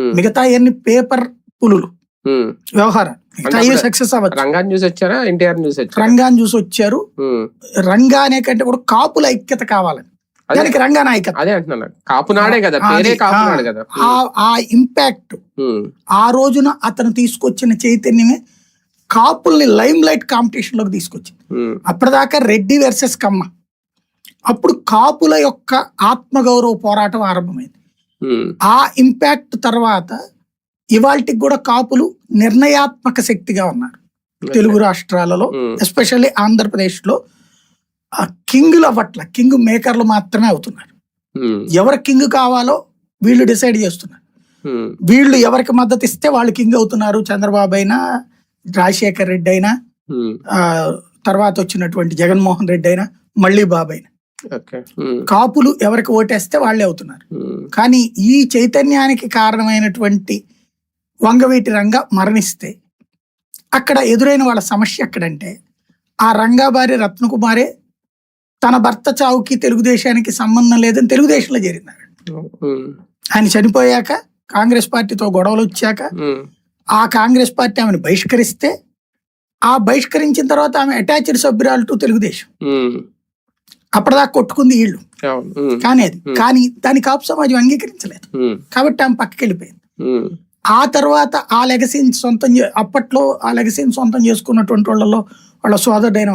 మిగతా అన్ని పేపర్ పులులు. వ్యవహారం సక్సెస్ అవ్వచ్చు. రంగాన్ని చూసి వచ్చారా? ఎన్టీఆర్ వచ్చారా? రంగాన్ని చూసి వచ్చారు. ఉమ్. రంగా అనే కంటే కూడా కాపుల ఐక్యత కావాలని. దానికి రంగా నాయకత్వం. అదే అంటున్నాను. కాపునాడే కదా ఆ, పేరే కాపునాడు కదా. ఆ- ఇంపాక్ట్ ఆ రోజున అతను తీసుకొచ్చిన చైతన్యమే కాపుల్ని లైమ్ లైట్ కాంపిటీషన్లోకి తీసుకొచ్చింది. అప్పటిదాకా రెడ్డి వర్సెస్ కమ్మ. అప్పుడు కాపుల యొక్క ఆత్మగౌరవ పోరాటం ఆరంభమైంది. ఆ ఇంపాక్ట్ తర్వాత ఇవాళకి కూడా కాపులు నిర్ణయాత్మక శక్తిగా ఉన్నారు. తెలుగు రాష్ట్రాలలో ఎస్పెషల్లీ ఆంధ్రప్రదేశ్లో కింగులు అవ్వట్ల కింగ్ మేకర్లు మాత్రమే అవుతున్నారు. ఉమ్, ఎవరు కింగ్ కావాలో వీళ్ళు డిసైడ్ చేస్తున్నారు. వీళ్ళు ఎవరికి మద్దతు ఇస్తే వాళ్ళు కింగ్ అవుతున్నారు. చంద్రబాబు అయినా రాజశేఖర్ రెడ్డి అయినా తర్వాత వచ్చినటువంటి జగన్మోహన్ రెడ్డి అయినా మళ్ళీ బాబు అయినా. కాపులు ఎవరికి ఓటేస్తే వాళ్ళే అవుతున్నారు. కానీ ఈ చైతన్యానికి కారణమైనటువంటి వంగవీటి రంగ మరణిస్తే అక్కడ ఎదురైన వాళ్ళ సమస్య ఎక్కడంటే ఆ రంగాబారి రత్నకుమారే తన భర్త చావుకి తెలుగుదేశానికి సంబంధం లేదని తెలుగుదేశంలో ఉమ్, ఆయన చనిపోయాక కాంగ్రెస్ పార్టీతో గొడవలు వచ్చాక ఆ కాంగ్రెస్ పార్టీ ఆమెను బహిష్కరిస్తే ఆ బహిష్కరించిన తర్వాత ఆమె అటాచ్డ్ సభ్యురాలు టు తెలుగుదేశం. అప్పటిదాకా కొట్టుకుంది వీళ్ళు కానీ అది. కానీ దాని కాపు సమాజం అంగీకరించలేదు. కాబట్టి ఆమె పక్కకి వెళ్ళిపోయింది. ఆ తర్వాత ఆ లెగసీని సొంతం అప్పట్లో ఆ లెగసీని సొంతం చేసుకున్నటువంటి వాళ్ళలో వాళ్ళ సోదరుడైన